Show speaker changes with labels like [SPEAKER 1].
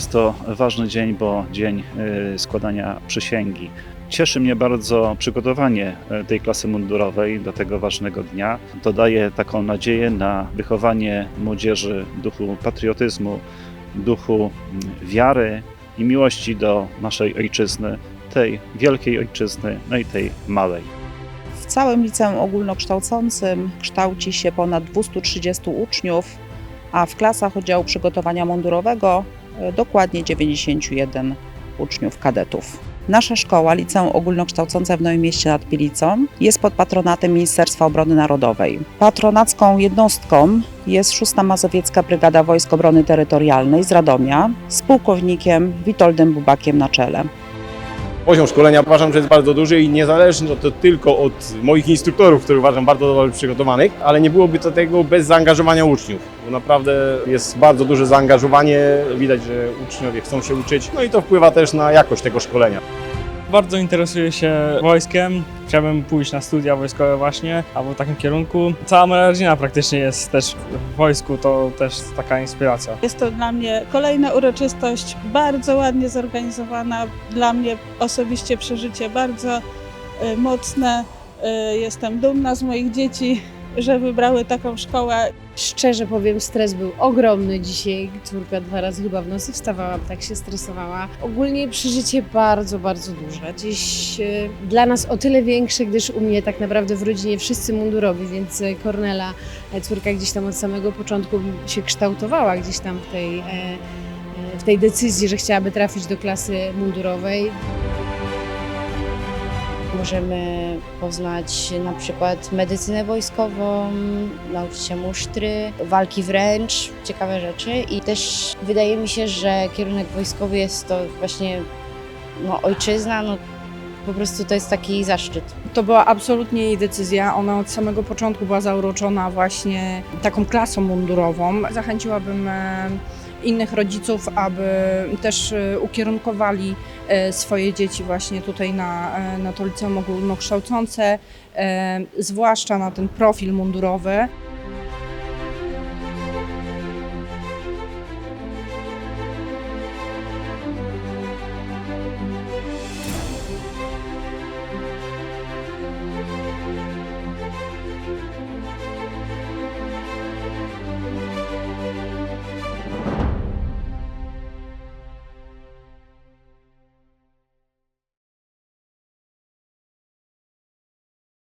[SPEAKER 1] Jest to ważny dzień, bo dzień y, składania przysięgi. Cieszy mnie bardzo przygotowanie e, tej klasy mundurowej do tego ważnego dnia. To daje taką nadzieję na wychowanie młodzieży duchu patriotyzmu, duchu mm, wiary i miłości do naszej ojczyzny, tej wielkiej ojczyzny, no i tej małej.
[SPEAKER 2] W całym liceum ogólnokształcącym kształci się ponad 230 uczniów, a w klasach oddziału przygotowania mundurowego e, dokładnie 91 uczniów kadetów. Nasza szkoła, Liceum Ogólnokształcące w Nowym Mieście nad Pilicą, jest pod patronatem Ministerstwa Obrony Narodowej. Patronacką jednostką jest 6 Mazowiecka Brygada Wojsk Obrony Terytorialnej z Radomia z pułkownikiem Witoldem Bubakiem na czele.
[SPEAKER 3] Poziom szkolenia uważam, że jest bardzo duży i niezależnie to tylko od moich instruktorów, których uważam bardzo dobrze przygotowanych, ale nie byłoby to tego bez zaangażowania uczniów. Bo naprawdę jest bardzo duże zaangażowanie, widać, że uczniowie chcą się uczyć, no i to wpływa też na jakość tego szkolenia.
[SPEAKER 4] Bardzo interesuję się wojskiem. Chciałbym pójść na studia wojskowe właśnie, albo w takim kierunku. Cała moja rodzina praktycznie jest też w wojsku, to też taka inspiracja.
[SPEAKER 5] Jest to dla mnie kolejna uroczystość, bardzo ładnie zorganizowana. Dla mnie osobiście przeżycie bardzo y, mocne. Y, Jestem dumna z moich dzieci, że wybrały taką szkołę.
[SPEAKER 6] Szczerze powiem, stres był ogromny dzisiaj. Córka dwa razy chyba w nocy wstawała, tak się stresowała. Ogólnie przeżycie bardzo, bardzo duże. Gdzieś e, dla nas o tyle większe, gdyż u mnie tak naprawdę w rodzinie wszyscy mundurowi, więc e, Kornela, e, córka gdzieś tam od samego początku się kształtowała gdzieś tam w tej, e, e, w tej decyzji, że chciałaby trafić do klasy mundurowej.
[SPEAKER 7] Możemy poznać na przykład medycynę wojskową, nauczyć się musztry, walki wręcz, ciekawe rzeczy i też wydaje mi się, że kierunek wojskowy jest to właśnie no, ojczyzna, no, po prostu to jest taki zaszczyt.
[SPEAKER 8] To była absolutnie jej decyzja. Ona od samego początku była zauroczona właśnie taką klasą mundurową. Zachęciłabym e, innych rodziców, aby też e, ukierunkowali e, swoje dzieci właśnie tutaj na, e, na to liceum ogólnokształcące, e, zwłaszcza na ten profil mundurowy.